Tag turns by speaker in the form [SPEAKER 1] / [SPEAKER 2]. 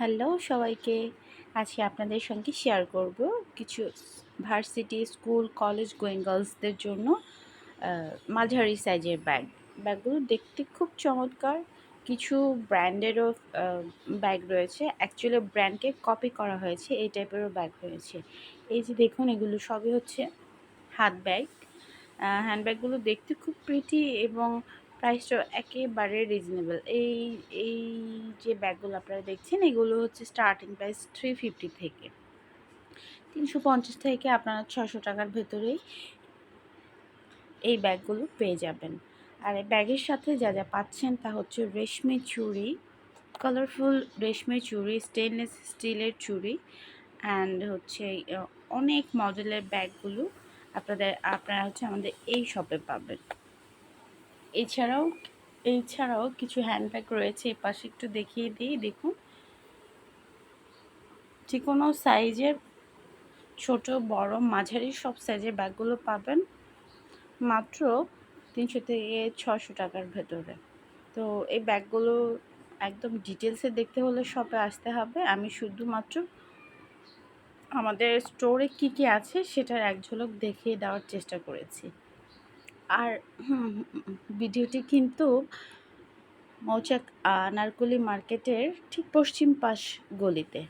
[SPEAKER 1] Hello, সবাইকে আজকে আপনাদের সঙ্গে শেয়ার করব কিছু ভার্সিটি স্কুল কলেজ গোয়িং গার্লসদের জন্য মাঝারি সাইজের ব্যাগ ব্যাগগুলো দেখতে খুব চমৎকার। কিছু ব্র্যান্ডেরও ব্যাগ রয়েছে। অ্যাকচুয়ালি ব্র্যান্ডকে কপি করা হয়েছে, এই টাইপেরও ব্যাগ রয়েছে। এই যে দেখুন, এগুলো সবই হচ্ছে হাত ব্যাগ হ্যান্ডব্যাগগুলো দেখতে খুব প্রিটি এবং প্রাইসটা একেবারে রিজনেবল এই এই যে ব্যাগগুলো আপনারা দেখছেন, এগুলো হচ্ছে স্টার্টিং প্রাইস থ্রি ফিফটি থেকে। তিনশো পঞ্চাশ থেকে আপনারা ছশো টাকার ভেতরেই এই ব্যাগগুলো পেয়ে যাবেন। আর এই ব্যাগের সাথে যা যা পাচ্ছেন তা হচ্ছে রেশমি চুড়ি কালারফুল রেশমি চুড়ি স্টেনলেস স্টিলের চুড়ি অ্যান্ড হচ্ছে অনেক মডেলের ব্যাগগুলো আপনাদের, আপনারা হচ্ছে আমাদের এই শপে পাবেন। এছাড়াও এছাড়াও কিছু হ্যান্ডব্যাগ রয়েছে এই পাশে একটু দেখিয়ে দিই, দেখুন। যে কোনো সাইজের ছোট, বড়, মাঝারি সব সাইজের ব্যাগগুলো পাবেন। মাত্র তিনশো থেকে ছশো টাকার ভেতরে। তো এই ব্যাগগুলো একদম ডিটেলসে দেখতে হলে শপে আসতে হবে। আমি শুধুমাত্র আমাদের স্টোরে কি কি আছে সেটার এক ঝলক দেখিয়ে দেওয়ার চেষ্টা করেছি। আর ভিডিওটি কিন্তু মৌচাক নারকুলি মার্কেটের ঠিক পশ্চিম পাশ গলিতে।